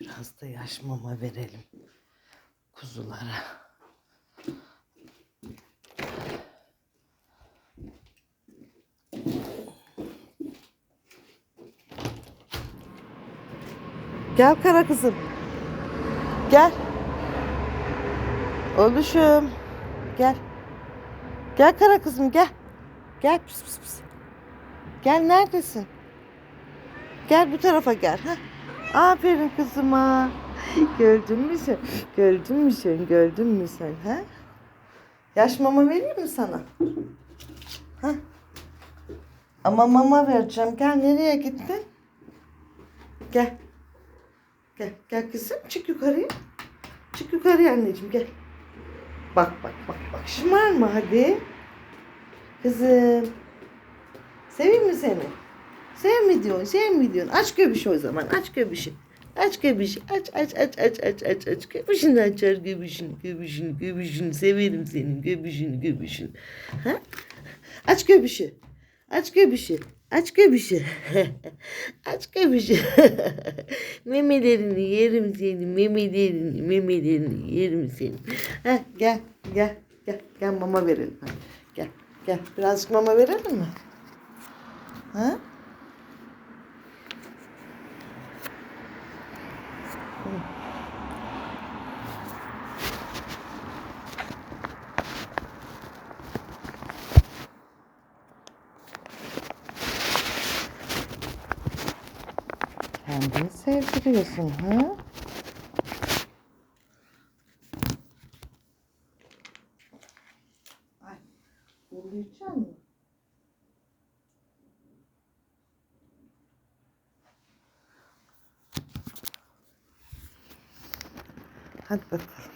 Biraz da yaş mama verelim kuzulara. Gel kara kızım. Gel. Oluşum. Gel. Gel kara kızım gel. Gel pis pis pis. Gel neredesin? Gel bu tarafa gel. Heh. Aferin kızıma. Gördün mü sen? Gördün mü sen? Gördün mü sen? Ha? Yaş mama vereyim mi sana? Ha? Ama mama vereceğim. Gel nereye gittin? Gel. Gel. Gel kızım. Çık yukarıya. Çık yukarıya anneciğim gel. Bak bak bak bak. Şımarma hadi. Kızım. Seveyim mi seni? Sev mi diyorsun? Sev mi diyorsun? Aç göbüşü o zaman. Aç göbüşü. Aç göbüşü. Aç aç aç aç aç aç aç. Göbüşünü açar göbüşünü. Göbüşünü göbüşünü. Severim senin göbüşünü göbüşünü. Ha? Aç göbüşü. Aç göbüşü. Aç göbüşü. Aç göbüşü. memelerini yerim senin. Memelerini, memelerini yerim senin. Heh, gel, gel, gel. Gel mama verelim. Gel, gel. Birazcık mama verelim mi? Ha? Kendini sevdiriyorsun ha? Ay, uyuyacak mı? Hadi bakalım.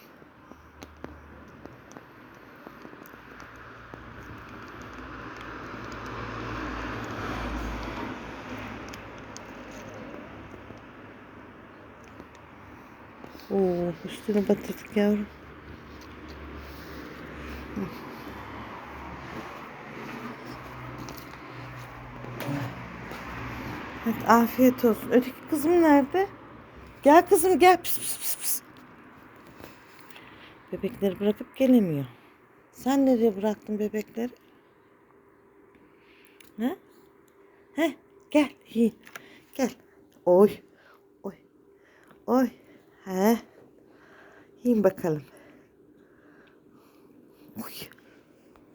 Oo, üstüne batırdık yavrum. Hadi afiyet olsun. Öteki kızım nerede? Gel kızım gel. Pis pis pis pis. Bebekleri bırakıp gelemiyor. Sen nereye bıraktın bebekleri? Ha? He? Gel. Gel. Oy. Oy. Oy. He. Yiyin bakalım. Oy.